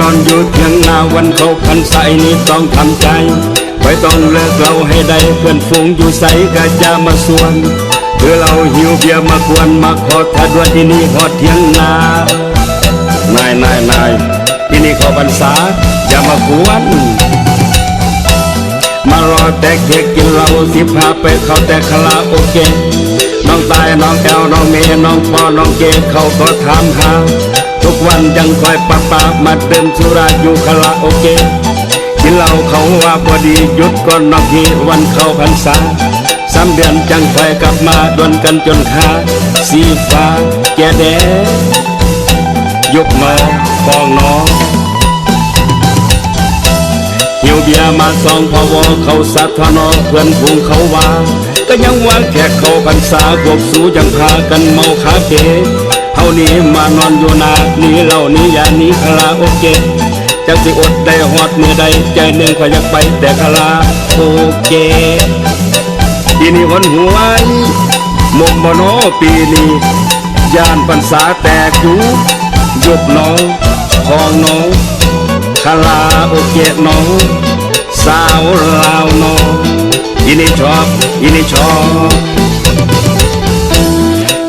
นอนอยู่เพียงนาวันเขาพันใสนี่ต้องทำใจไปต้องเลิกเราให้ได้เพื่อนฝูงอยู่ใสก็จะมาส่วนเพื่อเราหิวเบียร์มาควรมาขอทัดว่าที่นี่ขอเทียงนานายนายนายที่นี่ขอพรรษาอย่ามาควนมาร แต่เค้กกินเหล้าสิพาไปเข้าแต่คาราโอเกะน้องตายน้องแอลน้องเมย์น้องปอน้องเกดเขาก็ถามหาทุกวันยังคอยปะปามาเติมสุราอยู่คาราโอเกะกินเหล้าเขาว่าพอดีหยุดก่อนนอกทีวันเข้าพรรษาสามเดือนจังคอยกลับมาดวนกันจนขาสีฟ้าแก่แดงยกมาฟองน้อง หิวเบียมาสองพอวอเขาสัทนอเพื่อนพุงเขาว่า ก็ยังว่าแขกเขาพรรษาพวกสูยังพากันเมาคาเฟ่เฮานี้มานอนอยู่นานี่เหล่านี้อย่านี้คาราโอเกะจักสิอดได้ฮอดมือใดใจหนึ่งก็อยากไปแต่คาราโอเกะปีนี้หนหวยหมกบโนปีนี้ย่านพรรษาแตกอยู่ยุบน้องพองน้องคาราโอเกะน้อง สาวลาวนออินี่ชอบอินี่ชอบ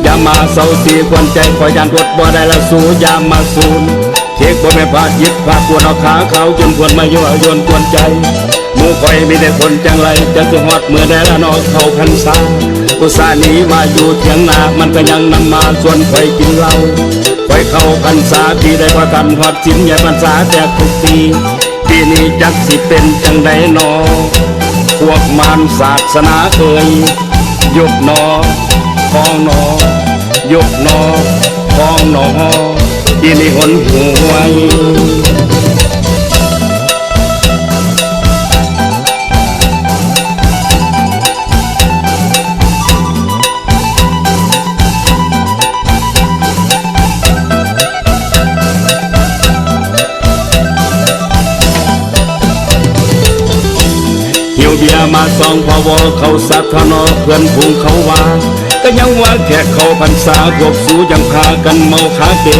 อย่ามาเศร้าสีควนใจคอยยันรถบ่ได้ละสู้อย่ามาสูนเทกบ่แม่พาดยิบพาดปวดเอาขาเขาจนควรมายั่วยวนกวนใจมู่คอยมีแต่คนจังไรจะถึงฮอดเมื่อได้ละนอเขาพันษาอุตสาหนีมาอยู่เถียงนา มันก็ยังนำมาชวนคอยกินเหล้าไปเข้าพรรษาที่ได้ประกันหอดสินใหญ่พรรษาแจกทุกปี ปีนี้จักสิเป็นจังไดนอ พวกมารศาสนาเอ่ยยกนอพองนอยกนอพองนอที่นี่หนหวย เบียมาสองพอวอเขาสัทนอเพื่อนพุงเขาว่าก็ยังว่าแขกเขาพรรษาพวกสูยังพากันเมาคาเฟ่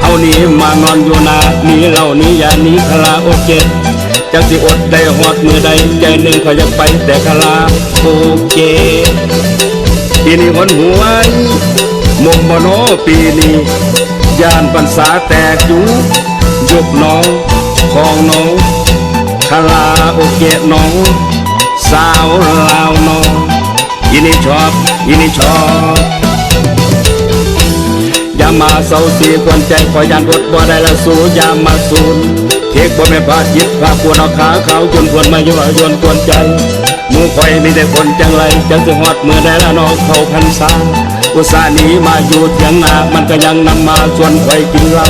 เฮานี้มานอนอยู่นานี่เหล่านี้อย่านี้คาราโอเกะจะสิอดได้ฮอดมือใดใจหนึ่งก็อยากไปแต่คาราโอเกะปีนี้หนหวยมงบโนปีนี้ยานพรรษาแตกอยู่ยกน้องพองน้องคาราโอเกะน้อง สาวลาวน้องอินี่ชอบอินี่ชอบอย่ามาเศร้าสีควนใจขอยันรถบ่ได้ละสู้อย่ามาสูนเทกบ่แม่พาดยิบพาปวดเอาขาเขาจนปวดมายั่วยวนกวนใจมู่คอยมีแต่คนจังไรจังสิฮอดมือได้ละน้องเขาพันษาอุตส่าห์หนีมาอยู่เถียงนามันก็ยังนำมาชวนคอยกินเหล้า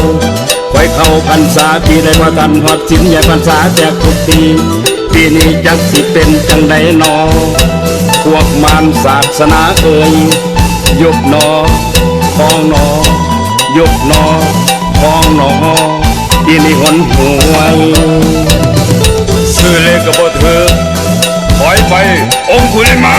คอยเข้าพรรษาปีได้ว่ากันฮอดสินใหญ่พรรษาแจกทุกปี ปีนี้จักสิเป็นจังไดนอ พวกมารศาสนาเอ่ยยกนอพองนอยกนอพองนอปีนี้หนหวยซื้อเลขกับบ่ถือถอยไปองคุลิมา